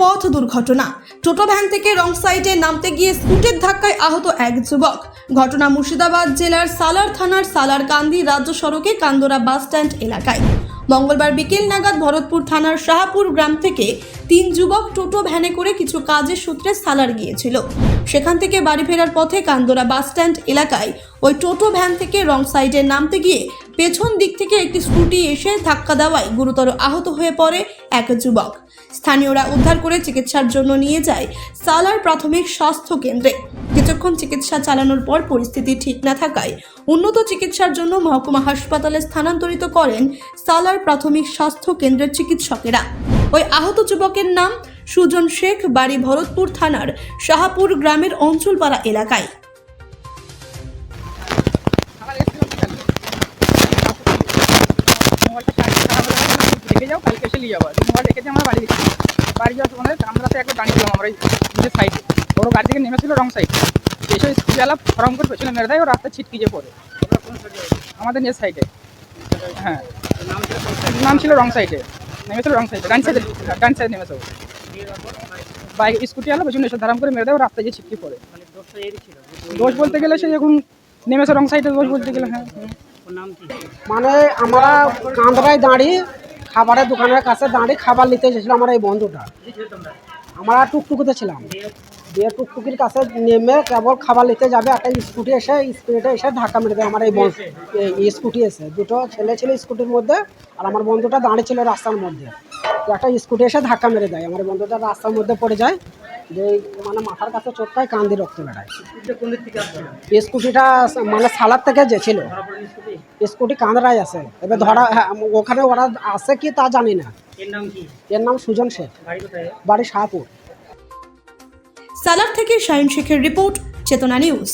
পথ দুর্ঘটনা। টোটো ভ্যান থেকে রং সাইডে নামতে গিয়ে স্কুটের ধাক্কায় আহত এক যুবক। ঘটনা মুর্শিদাবাদ জেলার সালার থানার সালার কান্দি রাজ্য সড়কে কান্দোরা বাস স্ট্যান্ড এলাকায়। মঙ্গলবার বিকেল নাগাদ ভরতপুর থানার শাহাপুর গ্রাম থেকে তিন যুবক টোটো ভ্যানে করে কিছু কাজের সূত্রে সালার গিয়েছিল। সেখান থেকে বাড়ি ফেরার পথে কান্দোরা বাস স্ট্যান্ড এলাকায় ওই টোটো ভ্যান থেকে রং সাইডে নামতে গিয়ে পেছন দিক থেকে একটি স্কুটি এসে ধাক্কা দেওয়ায় গুরুতর আহত হয়ে পড়ে এক যুবক। স্থানীয়রা উদ্ধার করে চিকিৎসার জন্য নিয়ে যায় সালার প্রাথমিক স্বাস্থ্য কেন্দ্রে। কিছুক্ষণ চিকিৎসা চালানোর পর পরিস্থিতি ঠিক না থাকায় উন্নত চিকিৎসার জন্য মহকুমা হাসপাতালে স্থানান্তরিত করেন সালার প্রাথমিক স্বাস্থ্য কেন্দ্রের চিকিৎসকেরা। ওই আহত যুবকের নাম সুজন শেখ, বাড়ি ভরতপুর থানার শাহাপুর গ্রামের অঞ্চলপাড়া এলাকায়। যাও, কালকে এসে নিয়ে যাব। মোবাইল রেখেছি আমরা বাড়ি গেছি বাড়ি যাওয়ার সময় আমরাতে একবার দাঁড়িয়েছিলাম আমরা নিজের সাইডে বড় গাড়ি থেকে নেমেছিল রং সাইড এসে স্কুলওয়ালা ফরম করে পেছনে মেরে দেয়, ও রাস্তা ছিটকে যে পড়ে। আমাদের নিজের সাইডে হ্যাঁ। নাম ছিল রং সাইডে নেমেছিল রং সাইডে ডান সাইডে ডান সাইডে নেমেছে বাইক স্কুটি আলো পেছনে এসে ধারাম করে মেরে দেয় রাস্তায় যে ছিটকে পড়ে। দোষ বলতে গেলে সে এখন নেমেছে রং সাইডে দোষ বলতে গেলে হ্যাঁ। মানে আমরা কান্দরায় দাঁড়িয়ে খাবারের দোকানের কাছে দাঁড়িয়ে খাবার নিতে এসেছিলাম আমার এই বন্ধুটা। আমরা টুকটুকিতে ছিলাম। দিয়ে টুকটুকির কাছে নেমে কেবল খাবার নিতে যাবে একটা স্কুটি এসে স্কুটিটা এসে ধাক্কা মেরে দেয় আমার এই স্কুটি এসে। দুটো ছেলে ছিল স্কুটির মধ্যে আর আমার বন্ধুটা দাঁড়িয়ে ছিল রাস্তার মধ্যে। একটা স্কুটি এসে ধাক্কা মেরে দেয়। আমার বন্ধুটা রাস্তার মধ্যে পড়ে যায়। যে মানে মাথার কাছে চোটটায় কান্দি রক্ত বেড়ায়। স্কুটিটা মানে সালার থেকে যে ছিল। স্কুটি কাঁদরাই আছে। এবার ধরা হ্যাঁ, ওখানে ওরা আছে কি তা জানি না। এর নাম সুজন শেখ বাড়ি শাহপুর। সালার থেকে শাহিন শেখের রিপোর্ট চেতনা নিউজ।